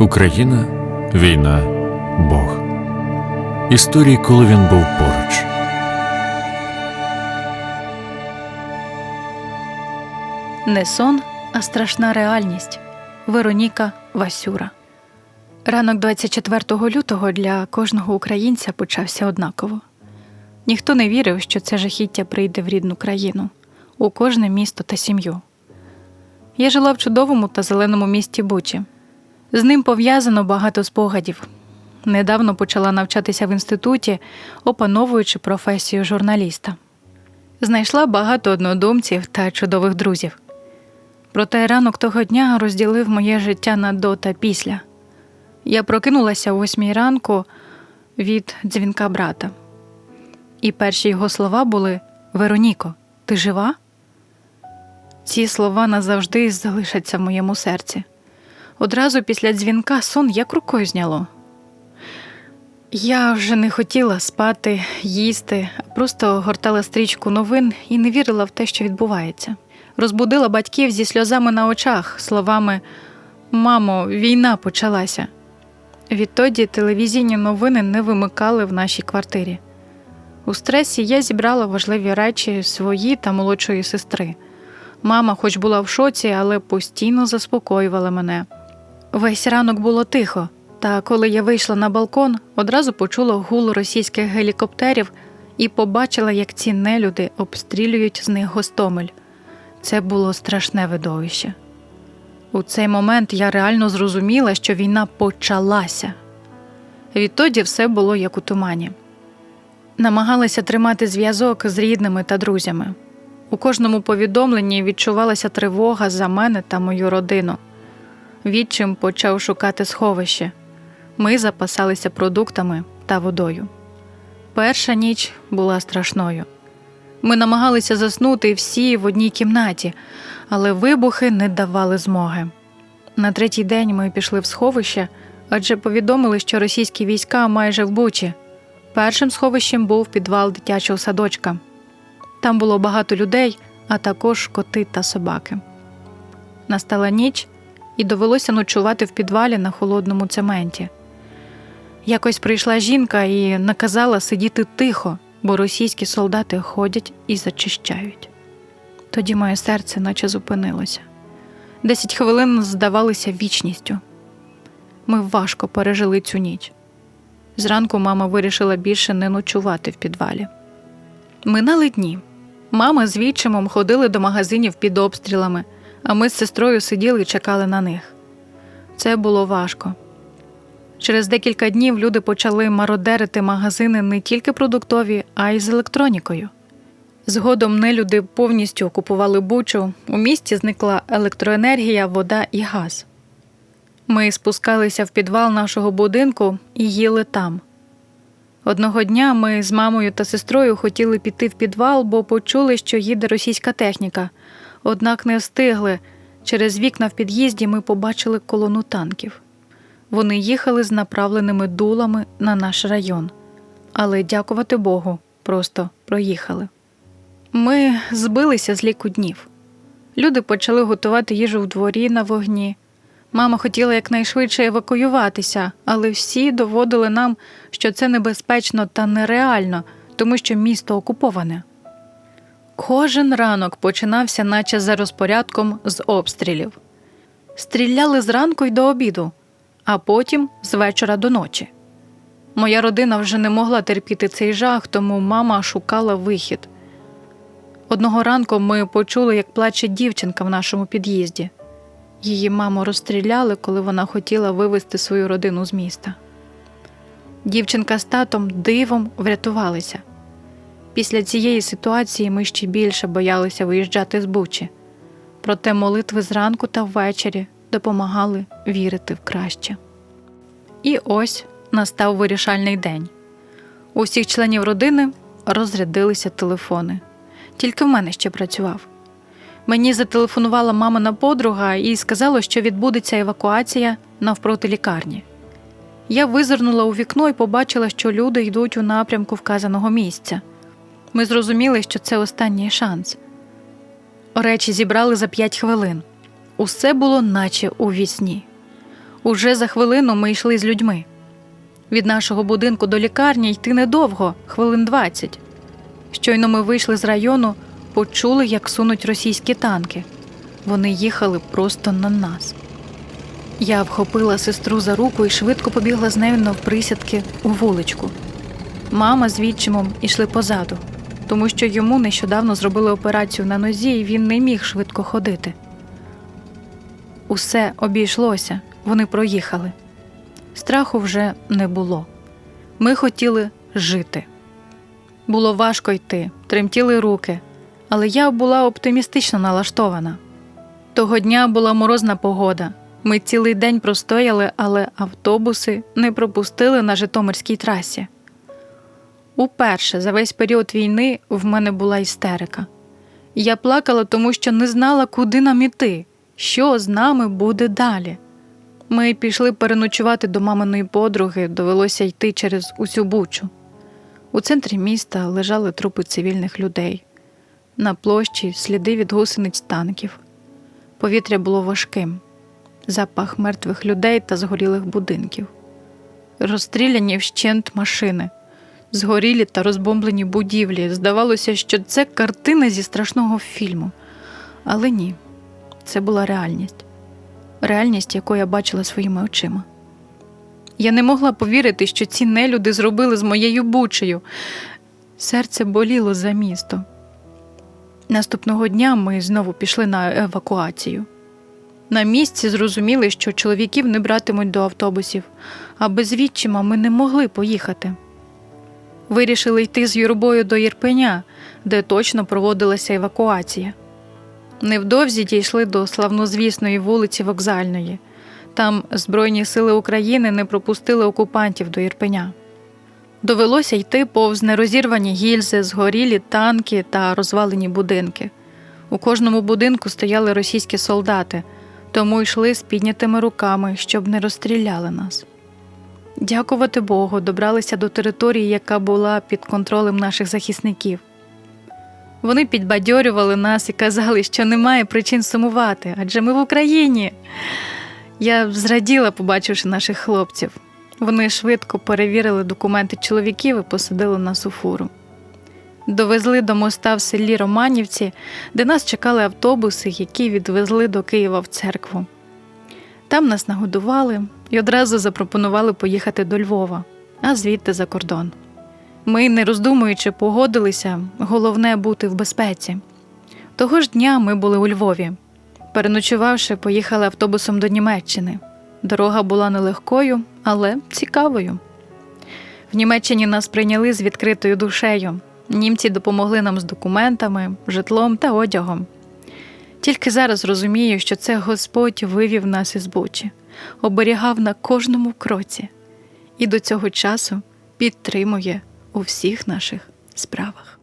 Україна, війна, Бог. Історії, коли він був поруч. Не сон, а страшна реальність. Вероніка Васюра. Ранок 24 лютого для кожного українця почався однаково. Ніхто не вірив, що це жахіття прийде в рідну країну, у кожне місто та сім'ю. Я жила в чудовому та зеленому місті Бучі. З ним пов'язано багато спогадів. Недавно почала навчатися в інституті, опановуючи професію журналіста. Знайшла багато однодумців та чудових друзів. Проте ранок того дня розділив моє життя на до та після. Я прокинулася о восьмій ранку від дзвінка брата. І перші його слова були Вероніко, ти жива? Ці слова назавжди залишаться в моєму серці. Одразу після дзвінка сон як рукою зняло. Я вже не хотіла спати, їсти, просто гортала стрічку новин і не вірила в те, що відбувається. Розбудила батьків зі сльозами на очах, словами Мамо, війна почалася. Відтоді телевізійні новини не вимикали в нашій квартирі. У стресі я зібрала важливі речі свої та молодшої сестри. Мама, хоч була в шоці, але постійно заспокоювала мене. Весь ранок було тихо, та коли я вийшла на балкон, одразу почула гул російських гелікоптерів і побачила, як ці нелюди обстрілюють з них гостомель. Це було страшне видовище. У цей момент я реально зрозуміла, що війна почалася. Відтоді все було як у тумані. Намагалася тримати зв'язок з рідними та друзями. У кожному повідомленні відчувалася тривога за мене та мою родину. Відчим почав шукати сховище. Ми запасалися продуктами та водою. Перша ніч була страшною. Ми намагалися заснути всі в одній кімнаті, але вибухи не давали змоги. На третій день ми пішли в сховище, адже повідомили, що російські війська майже в Бучі. Першим сховищем був підвал дитячого садочка. Там було багато людей, а також коти та собаки. Настала ніч, і довелося ночувати в підвалі на холодному цементі. Якось прийшла жінка і наказала сидіти тихо, бо російські солдати ходять і зачищають. Тоді моє серце наче зупинилося. Десять хвилин здавалися вічністю. Ми важко пережили цю ніч. Зранку мама вирішила більше не ночувати в підвалі. Минали дні. Мама з відчимом ходили до магазинів під обстрілами, а ми з сестрою сиділи і чекали на них. Це було важко. Через декілька днів люди почали мародерити магазини не тільки продуктові, а й з електронікою. Згодом нелюди повністю окупували бучу, у місті зникла електроенергія, вода і газ. Ми спускалися в підвал нашого будинку і їли там. Одного дня ми з мамою та сестрою хотіли піти в підвал, бо почули, що їде російська техніка, однак не встигли. Через вікна в під'їзді ми побачили колону танків. Вони їхали з направленими дулами на наш район, але, дякувати Богу, просто проїхали. Ми збилися з ліку днів. Люди почали готувати їжу в дворі на вогні. Мама хотіла якнайшвидше евакуюватися, але всі доводили нам, що це небезпечно та нереально, тому що місто окуповане. Кожен ранок починався, наче за розпорядком, з обстрілів. Стріляли зранку й до обіду, а потім з вечора до ночі. Моя родина вже не могла терпіти цей жах, тому мама шукала вихід. Одного ранку ми почули, як плаче дівчинка в нашому під'їзді. Її маму розстріляли, коли вона хотіла вивезти свою родину з міста. Дівчинка з татом дивом врятувалися. Після цієї ситуації ми ще більше боялися виїжджати з Бучі. Проте молитви зранку та ввечері допомагали вірити в краще. І ось настав вирішальний день. У всіх членів родини розрядилися телефони. Тільки в мене ще працював. Мені зателефонувала мамина подруга і сказала, що відбудеться евакуація навпроти лікарні. Я визирнула у вікно і побачила, що люди йдуть у напрямку вказаного місця. Ми зрозуміли, що це останній шанс. Речі зібрали за п'ять хвилин. Усе було наче у вісні. Уже за хвилину ми йшли з людьми. Від нашого будинку до лікарні йти недовго, хвилин 20. Щойно ми вийшли з району, почули, як сунуть російські танки. Вони їхали просто на нас. Я вхопила сестру за руку і швидко побігла з нею навприсядки у вуличку. Мама з відчимом ішли позаду, тому що йому нещодавно зробили операцію на нозі, і він не міг швидко ходити. Усе обійшлося, вони проїхали. Страху вже не було. Ми хотіли жити. Було важко йти, тремтіли руки, але я була оптимістично налаштована. Того дня була морозна погода. Ми цілий день простояли, але автобуси не пропустили на Житомирській трасі. Уперше за весь період війни в мене була істерика. Я плакала, тому що не знала, куди нам іти, що з нами буде далі. Ми пішли переночувати до маминої подруги, довелося йти через усю бучу. У центрі міста лежали трупи цивільних людей. На площі сліди від гусениць танків. Повітря було важким, запах мертвих людей та згорілих будинків, розстріляні вщент машини, згорілі та розбомблені будівлі. Здавалося, що це картина зі страшного фільму. Але ні, це була реальність, реальність, яку я бачила своїми очима. Я не могла повірити, що ці нелюди зробили з моєю бучею. Серце боліло за місто. Наступного дня ми знову пішли на евакуацію. На місці зрозуміли, що чоловіків не братимуть до автобусів, а без відчима ми не могли поїхати. Вирішили йти з юрбою до Єрпеня, де точно проводилася евакуація. Невдовзі дійшли до славнозвісної вулиці Вокзальної. Там Збройні сили України не пропустили окупантів до Ірпеня. Довелося йти повз нерозірвані гільзи, згорілі танки та розвалені будинки. У кожному будинку стояли російські солдати, тому йшли з піднятими руками, щоб не розстріляли нас. Дякувати Богу, добралися до території, яка була під контролем наших захисників. Вони підбадьорювали нас і казали, що немає причин сумувати, адже ми в Україні. Я зраділа, побачивши наших хлопців. Вони швидко перевірили документи чоловіків і посадили нас у фуру. Довезли до моста в селі Романівці, де нас чекали автобуси, які відвезли до Києва в церкву. Там нас нагодували і одразу запропонували поїхати до Львова, а звідти за кордон. Ми, не роздумуючи, погодилися, головне бути в безпеці. Того ж дня ми були у Львові. Переночувавши, поїхали автобусом до Німеччини. Дорога була нелегкою, але цікавою. В Німеччині нас прийняли з відкритою душею. Німці допомогли нам з документами, житлом та одягом. Тільки зараз розумію, що це Господь вивів нас із Бучі, оберігав на кожному кроці і до цього часу підтримує у всіх наших справах.